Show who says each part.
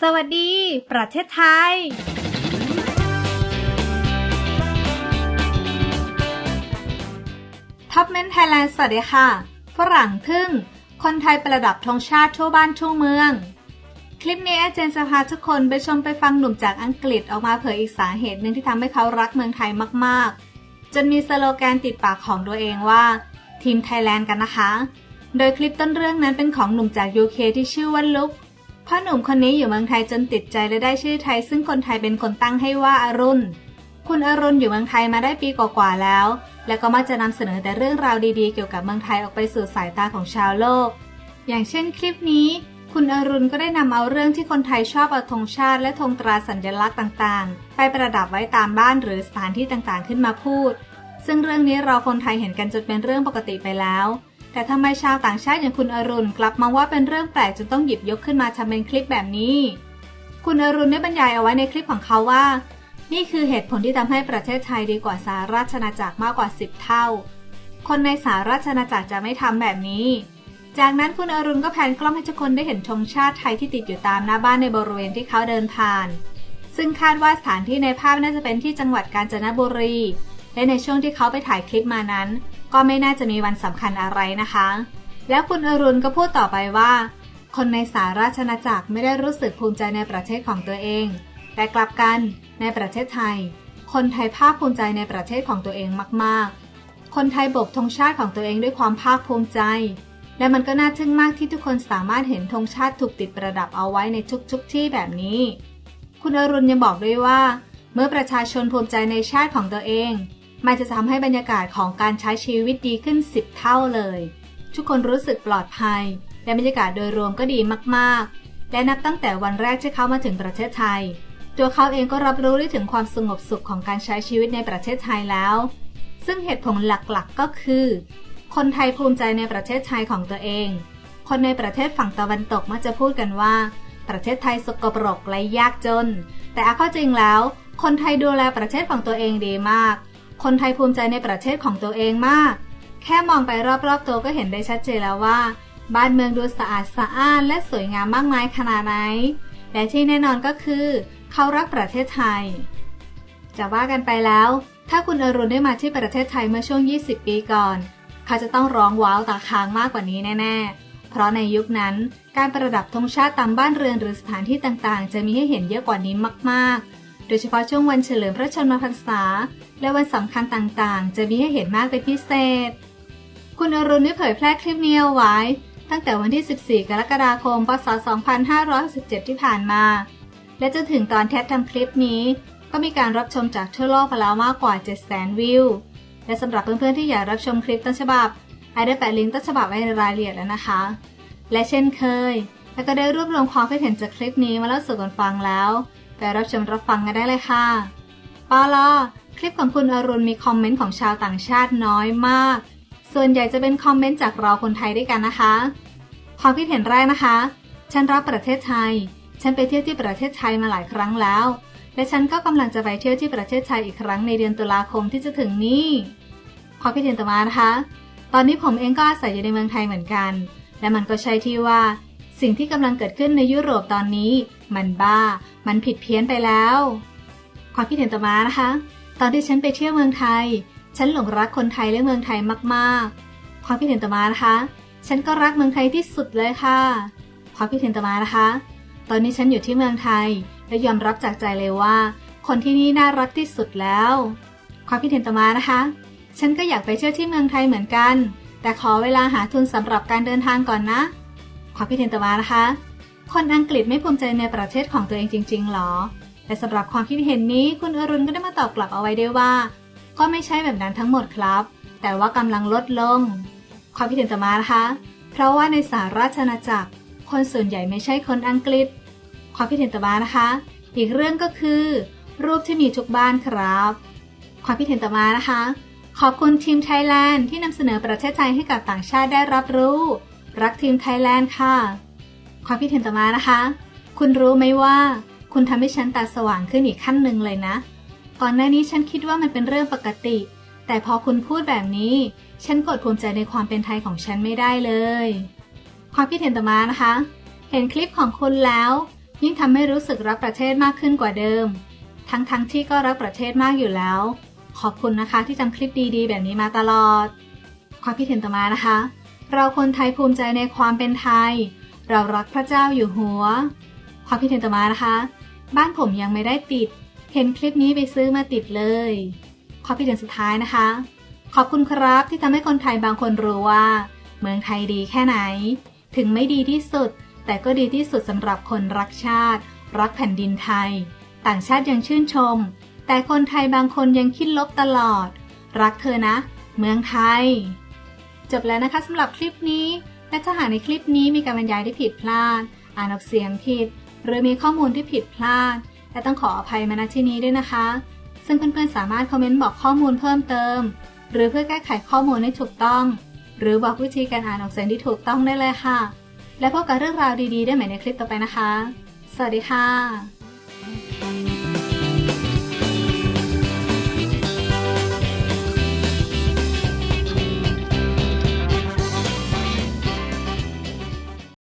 Speaker 1: สวัสดี ประเทศไทย ท็อปเมนไทยแลนด์สวัสดีค่ะ ฝรั่งทึ่ง คนไทยประดับธงชาติทั่วบ้านทั่วเมือง คลิปนี้อาจารย์จะพาทุกคนไปชมไปฟังหนุ่มจากอังกฤษออกมาเผยอีกสาเหตุหนึ่งที่ทำให้เขารักเมืองไทยมาก ๆ จนมีสโลแกนติดปากของตัวเองว่า ทีมไทยแลนด์กันนะคะ โดยคลิปต้นเรื่องนั้นเป็นของหนุ่มจาก UK ที่ชื่อว่าลุก พ่อหนุ่มคนนี้อยู่เมืองไทยจนติดใจและได้ชื่อไทย ซึ่งคนไทยเป็นคนตั้งให้ว่าอรุณ คุณอรุณอยู่เมืองไทยมาได้ปีกว่าๆแล้ว และก็มักจะนำเสนอแต่เรื่องราวดีๆ เกี่ยวกับเมืองไทยออกไปสู่สายตาของชาวโลก อย่างเช่นคลิปนี้ คุณอรุณก็ได้นำเอาเรื่องที่คนไทยชอบเอาธงชาติและธงตราสัญลักษณ์ต่างๆ ไปประดับไว้ตามบ้านหรือสถานที่ต่างๆ ขึ้นมาพูด ซึ่งเรื่องนี้เราคนไทยเห็นกันจนเป็นเรื่องปกติไปแล้ว แต่ทำไมชาวต่างชาติอย่างคุณอรุณกลับมองว่าเป็นเรื่องแปลกจนต้องหยิบยกขึ้นมาทำเป็นคลิปแบบนี้ คุณอรุณได้บรรยายเอาไว้ในคลิปของเขาว่า นี่คือเหตุผลที่ทำให้ประเทศไทยดีกว่าสหราชอาณาจักรมากกว่า 10 เท่า คนในสหราชอาณาจักรจะไม่ทำแบบนี้ จากนั้นคุณอรุณก็แผนกล้องให้ทุกคนได้เห็นธงชาติไทยที่ติดอยู่ตามหน้าบ้านในบริเวณที่เขาเดินผ่าน ซึ่งคาดว่าสถานที่ในภาพน่าจะเป็นที่จังหวัดกาญจนบุรี และในช่วงที่เขาไปถ่ายคลิปมานั้น ก็ไม่น่าจะมีวันสำคัญอะไรนะคะ แล้วคุณอรุณก็พูดต่อไปว่า คนในสาราชอาณาจักรไม่ได้รู้สึกภูมิใจในประเทศของตัวเอง แต่กลับกันในประเทศไทย คนไทยภาคภูมิใจในประเทศของตัวเองมาก ๆ คนไทยโบกธงชาติของตัวเองด้วยความภาคภูมิใจ และมันก็น่าทึ่งมากที่ทุกคนสามารถเห็นธงชาติถูกติดประดับเอาไว้ในทุกๆทที่แบบนี้ คุณอรุณยังบอกด้วยว่า เมื่อประชาชนภูมิใจในชาติของตัวเอง มันจะทำให้บรรยากาศของการใช้ชีวิตดีขึ้น 10 เท่าเลย ทุกคนรู้สึกปลอดภัย และบรรยากาศโดยรวมก็ดีมากๆ และนับตั้งแต่วันแรกที่เขามาถึงประเทศไทย ตัวเขาเองก็รับรู้ได้ถึงความสงบสุขของการใช้ชีวิตในประเทศไทยแล้ว ซึ่งเหตุผลหลักๆก็คือ คนไทยภูมิใจในประเทศไทยของตัวเอง คนในประเทศฝั่งตะวันตกมักจะพูดกันว่า ประเทศไทยสกปรกและยากจน แต่เอาเข้าจริงแล้ว คนไทยดูแลประเทศของตัวเองดีมาก คนไทยภูมิใจในประเทศของตัวเองมาก แค่มองไปรอบๆตัวก็เห็นได้ชัดเจนแล้วว่า บ้านเมืองดูสะอาดสะอ้านและสวยงามมากมายขนาดไหน และที่แน่นอนก็คือ เขารักประเทศไทย จะว่ากันไปแล้ว ถ้าคุณอรุณได้มาที่ประเทศไทยเมื่อช่วง 20 ปีก่อน เขาจะต้องร้องว้าวตาค้างมากกว่านี้แน่ๆ เพราะในยุคนั้นการประดับธงชาติตามบ้านเรือนหรือสถานที่ต่างๆ จะมีให้เห็นเยอะกว่านี้มากๆ ดยเฉพาะช่วงวันเฉลิมพระชนมพรรษา และวันสำคัญต่างๆ จะมีให้เห็นมากเป็นพิเศษ คุณอรุณได้เผยแพร่คลิปนี้เอาไว้ ตั้งแต่วันที่ 14 กรกฎาคม พศ 2567 ที่ผ่านมา และจนถึงตอนแทบทำคลิปนี้ ก็มีการรับชมจากทั่วโลกไปแล้วมากกว่า 700,000 วิว และสำหรับเพื่อนๆที่อยากรับชมคลิปต้นฉบับไอได้แปะลิงก์ต้นฉบับไว้ในรายละเอียดแล้วนะคะ และเช่นเคยแล้วก็ได้รวบรวมความคิดเห็นจากคลิปนี้มาเล่าสู่กันฟังแล้ว ไปรับชมรับฟังกันได้เลยค่ะปอลอคลิปของคุณอรุณมีคอมเมนต์ของชาวต่างชาติน้อยมาก ส่วนใหญ่จะเป็นคอมเมนต์จากเราคนไทยด้วยกันนะคะความคิดเห็นแรกนะคะ ฉันรักประเทศไทย ฉันไปเที่ยวที่ประเทศไทยมาหลายครั้งแล้ว และฉันก็กำลังจะไปเที่ยวที่ประเทศไทยอีกครั้งในเดือนตุลาคมที่จะถึงนี้ความคิดเห็นต่อมานะคะ ตอนนี้ผมเองก็อาศัยอยู่ในเมืองไทยเหมือนกัน และมันก็ใช่ที่ว่า สิ่งที่กำลังเกิดขึ้นในยุโรปตอนนี้ มันบ้า มันผิดเพี้ยนไปแล้ว ความคิดเห็นต่อมานะคะ ตอนที่ฉันไปเที่ยวเมืองไทย ฉันหลงรักคนไทยและเมืองไทยมากๆ ความคิดเห็นต่อมานะคะ ฉันก็รักเมืองไทยที่สุดเลยค่ะ ความคิดเห็นต่อมานะคะ ตอนนี้ฉันอยู่ที่เมืองไทย และยอมรับจากใจเลยว่า คนที่นี่น่ารักที่สุดแล้ว ความคิดเห็นต่อมานะคะ ฉันก็อยากไปเที่ยวที่เมืองไทยเหมือนกัน แต่ขอเวลาหาทุนสำหรับการเดินทางก่อนนะ ความคิดเห็นต่อมานะคะ คนอังกฤษไม่ภูมิใจในประเทศของตัวเองจริง ๆหรอ แต่สำหรับความคิดเห็นนี้คุณอรุณก็ได้มาตอบกลับเอาไว้ด้วยว่า ก็ไม่ใช่แบบนั้นทั้งหมดครับ แต่ว่ากำลังลดลง ความคิดเห็นต่อมานะคะ เพราะว่าในสหราชอาณาจักร คนส่วนใหญ่ไม่ใช่คนอังกฤษ ความคิดเห็นต่อมานะคะ อีกเรื่องก็คือ รูปที่มีทุกบ้านครับ ความคิดเห็นต่อมานะคะ ขอบคุณทีมไทยแลนด์ที่นำเสนอประเทศไทยให้กับต่างชาติได้รับรู้ รักทีมไทยแลนด์ค่ะ ความคิดเห็นต่อมานะคะ คุณรู้ไหมว่า คุณทำให้ฉันตาสว่างขึ้นอีกขั้นหนึ่งเลยนะ ก่อนหน้านี้ฉันคิดว่ามันเป็นเรื่องปกติ แต่พอคุณพูดแบบนี้ ฉันกดภูมิใจในความเป็นไทยของฉันไม่ได้เลย ความคิดเห็นต่อมานะคะ เห็นคลิปของคุณแล้ว ยิ่งทำให้รู้สึกรักประเทศมากขึ้นกว่าเดิม ทั้งๆทที่ก็รักประเทศมากอยู่แล้ว ขอบคุณนะคะที่จำคลิปดีๆ แบบนี้มาตลอด ความคิดเห็นต่อมานะคะ เราคนไทยภูมิใจในความเป็นไทย เรารักพระเจ้าอยู่หัว ความคิดเห็นต่อมานะคะ บ้านผมยังไม่ได้ติด เห็นคลิปนี้ไปซื้อมาติดเลย ความคิดเห็นสุดท้ายนะคะ ขอบคุณครับที่ทำให้คนไทยบางคนรู้ว่า เมืองไทยดีแค่ไหน ถึงไม่ดีที่สุด แต่ก็ดีที่สุดสำหรับคนรักชาติ รักแผ่นดินไทย ต่างชาติยังชื่นชม แต่คนไทยบางคนยังคิดลบตลอด รักเธอนะ เมืองไทย จบแล้วนะคะสำหรับคลิปนี้ และถ้าหากในคลิปนี้มีการบรรยายที่ผิดพลาด อ่านออกเสียงผิด หรือมีข้อมูลที่ผิดพลาด และต้องขออภัยมาณที่นี้ด้วยนะคะ ซึ่งเพื่อนๆสามารถคอมเมนต์บอกข้อมูลเพิ่มเติม หรือเพื่อแก้ไขข้อมูลให้ถูกต้อง หรือบอกวิธีการอ่านออกเสียงที่ถูกต้องได้เลยค่ะ และพบกับเรื่องราวดีๆ ได้ใหม่ในคลิปต่อไปนะคะ สวัสดีค่ะ